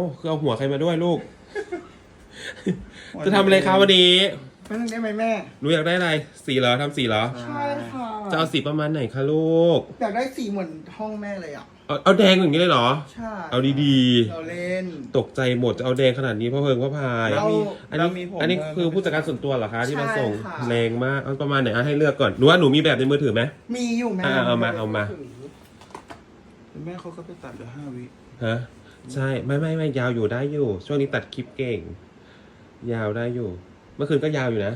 โอ้คือเอาหัวใครมาด้วยลูก จะทำอะไรคะวันนี้ไม่ต้องได้ไหมแม่ หนูอยากได้อะไรสีเหรอทำสีเหรอ ใช่ค่ะจะเอาสีประมาณไหนคะลูก อยากได้สีเหมือนห้องแม่เลยอะ เอาเอาแดงอย่างนี้เลยเหรอ ใช่เอาดีเราเล่นๆตกใจหมดจะเอาแดงขนาดนี้พ่อเพิงพ่อพายเราอันเรานี้มีผมอันนี้เพิ่มคือผู้จัดการส่วนตัวเหรอคะที่มาใช่ส่งค่ะ แรงมากเอาประมาณไหนอะให้เลือกก่อนหนูว่าหนูมีแบบในมือถือไหม มีอยู่แม่อ่าเอามาเอามา แม่เขาก็ไปตัดเหลือห้าวิ ฮะ ใช่ไม่ไม่ไม่ยาวอยู่ได้อยู่ ช่วงนี้ตัดคลิปเก่ง ยาวได้อยู่ เมื่อคืนก็ยาวอยู่นะ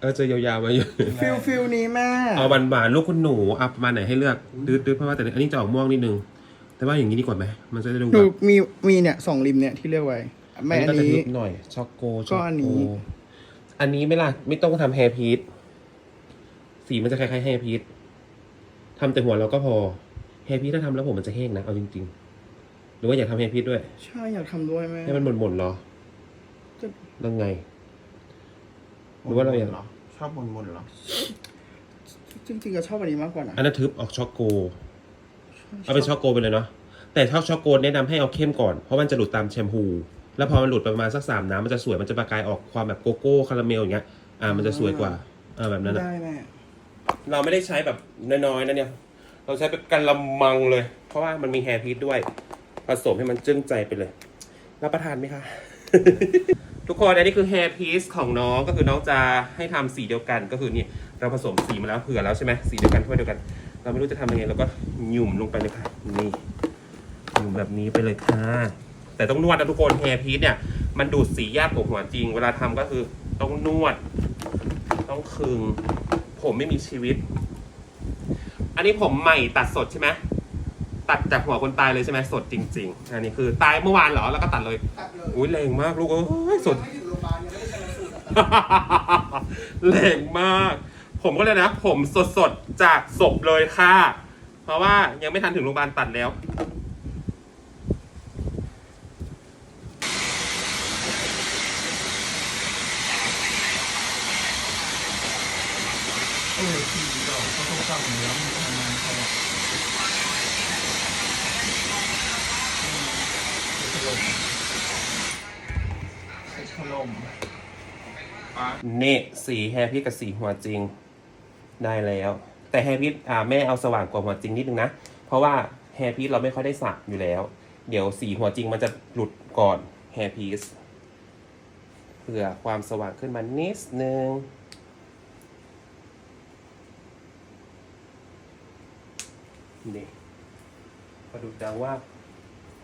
เออเจอยาวๆมาอยู่ ฟิลฟิลนี้แม่เอาบานๆลูกคุณหนูเอาประมาณไหนให้เลือกดืดๆเพราะว่าแต่อันนี้จะออกม่วงนิดนึง แต่ว่าอย่างนี้ดีกว่าไหมมันจะได้ดูหแบนูบมีมีเนี่ยสองริมเนี่ยที่เลือกไว้แม่อันก็จะนี้นิดหน่อยช็อกโกก็อันนี้ช็กโอันนี้ไม่ล่ะไม่ต้องทำแฮร์พีทสีมันจะคล้ายๆแฮร์พีททำแต่หัวเราก็พอแฮร์พีทถ้าทำแล้วผมมันจะแห้งนะเอาจริงๆ หรือว่าอยากทำแฮร์พีทด้วยใช่อยากทำด้วยแม่ให้มันหม่นๆเหรอจะแล้วไง หรือว่าเราอยากเหรอชอบมนมนๆเหรอจริงๆก็ชอบอันนี้มากกว่านะอันนั้นทึบออกช็อกโก เอาเป็นช็อกโกไปเลยเนาะแต่ถ้าช็อกโกแนะนำให้เอาเข้มก่อน เพราะมันจะหลุดตามแชมพู แล้วพอมันหลุดไปประมาณสักสามน้ำมันจะสวยมันจะประกายออกความแบบโกโก้คาราเมลอย่างเงี้ยอ่ามันจะสวยกว่าอ่าแบบนั้นอะ ได้แม่เราไม่ได้ใช้แบบน้อยๆนะเนี่ย เราใช้เป็นกันละมังเลย เพราะว่ามันมีแฮร์พีทด้วย ผสมให้มันจึ้งใจไปเลย รับประทานไหมคะ ทุกคนอันนี้คือแฮร์พีซของน้องก็คือน้องจะให้ทำสีเดียวกันก็คือนี่เราผสมสีมาแล้วเผื่อแล้วใช่ไหมสีเดียวกันถ้วยเดียวกัน เราไม่รู้จะทำยังไงเราก็หยุ่มลงไปเลยค่ะนี่หยุ่มแบบนี้ไปเลยค่ะ แต่ต้องนวดนะทุกคนแฮร์พีซเนี่ยมันดูดสียากกว่าหัวจริง เวลาทำก็คือต้องนวด ต้องคึง ผมไม่มีชีวิต อันนี้ผมใหม่ตัดสดใช่ไหม ตัดจากหัวคนตายเลยใช่ไหมสดจริง ๆ อันนี้คือตายเมื่อวานเหรอแล้วก็ตัดเลย ตัดเลยอุ้ยแรงมากลูกเอ้ยสด ไม่อยู่โรงพยาบาลยังไม่ได้ชันสูตรอะแรงมาก ผมก็เลยนะ ผมสดๆ จากศพเลยค่ะ เพราะว่ายังไม่ทันถึงโรงพยาบาลตัดแล้ว เออทีดอกเขาต้องตัดเนื้อมันทำงานเขาอะ ใส่ขลมนี่สีแฮร์พิทกับสีหัวจริงได้แล้ว แต่แฮร์พิทอ่าแม่เอาสว่างกว่าหัวจริงนิดนึงนะ เพราะว่าแฮร์พิทเราไม่ค่อยได้สระอยู่แล้ว เดี๋ยวสีหัวจริงมันจะหลุดก่อนแฮร์พีซเพื่อความสว่างขึ้นมานิดนึงนี่มาดูดังว่า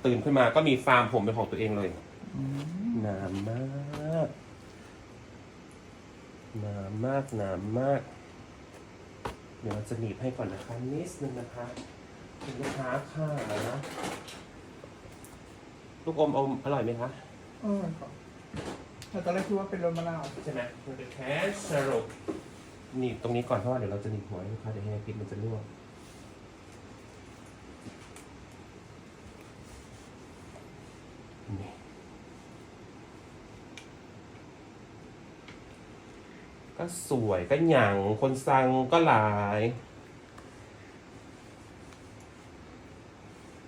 ตื่นขึ้นมาก็มีฟาร์มผมเป็นของตัวเองเลยหนามากหนามากหนามาก เดี๋ยวเราจะหนีบให้ก่อนนะคะนิดนึงนะคะคุณลูกค้าค่ะลูกอมอมอร่อยไหมคะเออครับแต่ตอนแรกคิดว่าเป็นรสมะนาวใช่ไหมมันเป็นแค่สรุปหนีบตรงนี้ก่อนเพราะว่าเดี๋ยวเราจะหนีบหัวให้ลูกค้าเดี๋ยวให้พิษมันจะรั่วนี่ ก็สวยก็หยั่งคนสั่งก็หลาย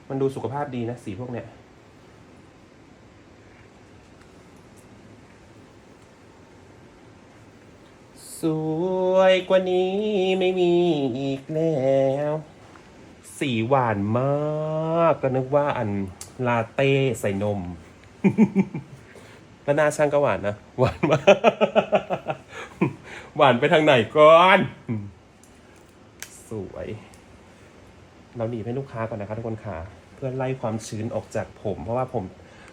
มันดูสุขภาพดีนะ สีพวกเนี้ยสวยกว่านี้ไม่มีอีกแล้ว สีหวานมาก ก็นึกว่าอันลาเต้ใส่นมแล้วหน้าช่างก็หวานนะ หวานมาก หวานไปทางไหนก่อน สวย เราหนีบให้ลูกค้าก่อนนะคะทุกคนค่ะ เพื่อไล่ความชื้นออกจากผม เพราะว่าผม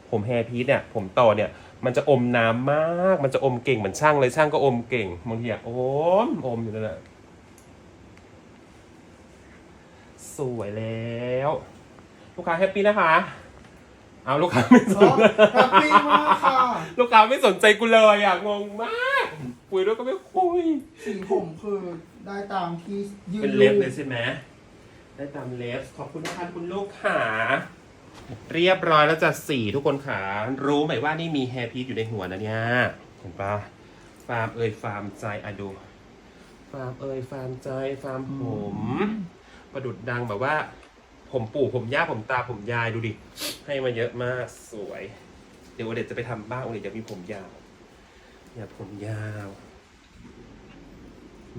ผมแฮร์พีทเนี่ย ผมต่อเนี่ย มันจะอมน้ำมาก มันจะอมเก่งเหมือนช่างเลยช่างก็อมเก่งบางทีอะอมอมอยู่นั่นแหละสวยแล้ว ลูกค้าแฮปปี้นะคะ เอาลูกค้าไม่สอ๋อนแฮปปี้มากค่ะ ลูกค้าไม่สนใจกูเลยอะงงมาก คุยด้วยก็ไม่คุยสีผมคือได้ตามที่ยืนเป็นเล็บเลยใช่ไหมได้ตามเล็บขอบคุณนะคะคุณลูกขาเรียบร้อยแล้วจะสี่ทุกคนขารู้ไหมว่านี่มีแฮร์พีทอยู่ในหัวนะเนี่ย เห็นปะฟาร์มเอ่ยฟาร์มใจอะดู ฟาร์มเอ่ยฟาร์มใจฟาร์มผม ประดุดดังแบบว่าผผมปู่ผมย่าผมตาผมยายดูดิ ให้มาเยอะมากสวย เดี๋ยวโอเดตจะไปทำบ้างโอเดตอยากมีผมยาว อยากผมยาว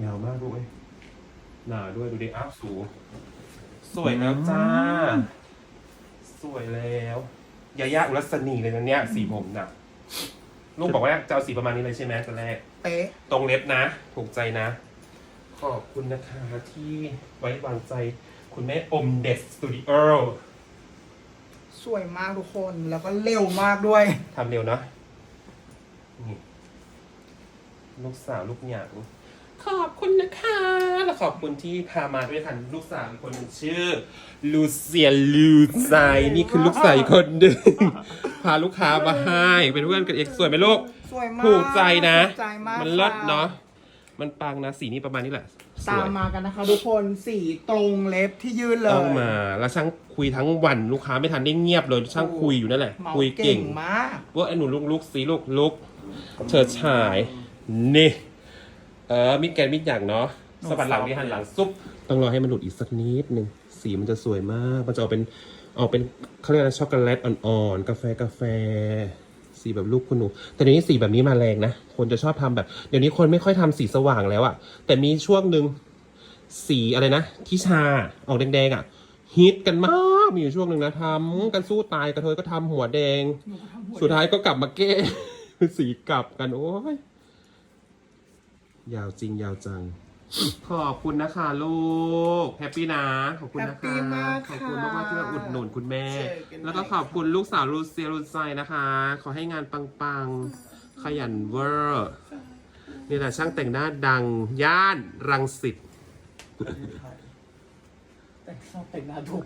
ยาวมากด้วยหนาด้วยดูดิอ้าวสูง สวยแล้วจ้า สวยแล้วยายาอุรัสนีเลยนะเนี่ย สีผมน่ะ ลูกบอกว่าจะเอาสีประมาณนี้เลยใช่ไหมตอนแรก เป๊ะตรงเล็บนะ ถูกใจนะ ขอบคุณนะคะที่ไว้วางใจคุณแม่อมเดสสตูดิโอสวยมากทุกคนแล้วก็เร็วมากด้วย ทำเร็วเนาะนี่ ลูกสาวลูกหยางขอบคุณนะคะ และขอบคุณที่พามาด้วยกันลูกสาวอีกคนหนึ่งชื่อ ลูเซียลูไซนี่คือลูกสาวอีกคนหนึ่ง พาลูกค้ามาให้เป็นเพื่อนกันเอกสวยไหมลูก สวยมากถูกใจนะ ถูกใจมากมันเลิศค่เนาะมันปังนะสีนี้ประมาณนี้แหละสตาวมยมากันนะคะ ทุกคนสีตรงเล็บที่ยื่นเลยต้องมาแล้วช่างคุยทั้งวันลูกค้าไม่ทันได้เงียบเลยช่างคุยอยู่นั่นแหละ เมาคุยเก่งมาก ว่าไอ้หนูลุกลุกสีลุกลุกเฉิดฉาย นี่ เออมิดแกนมิดอย่างเนาะสะบัดหลังนี่หันหลังซุปต้องรอให้มันหลุดอีกสักนิดหนึ่งสีมันจะสวยมากมันจะออกเป็นออกเป็นเขาเรียกอะไรช็อกโกแลตอ่อนๆกาแฟกาแฟ สีแบบลูกคุณหนู แต่เดี๋ยวนี้สีแบบนี้มาแรงนะ คนจะชอบทำแบบ เดี๋ยวนี้คนไม่ค่อยทำสีสว่างแล้วอะแต่มีช่วงหนึ่งสีอะไรนะที่ชาออกแดงๆอะฮิตกันมากมีอยู่ช่วงหนึ่งนะทำกันสู้ตายกระเทยก็ทำหัวแดงหนูก็ทำหัวสุดท้ายก็กลับมาแก้สีกลับกันโอ้ย ยาวจริงยาวจัง ขอบคุณนะคะลูก แฮปปี้นะ ขอบคุณแฮนะปคะปี้มากขอบคุณมากๆที่มาอุดหนุนคุณแม่เจอกันแล้วก็ขอบคุณลูกสาวลูเซียลูไซนะคะ ขอให้งานปังๆ ขยันเวอร์นี่แหละช่างแต่งหน้าดังย่านรังสิต แต่ชอบแต่งหน้าถูก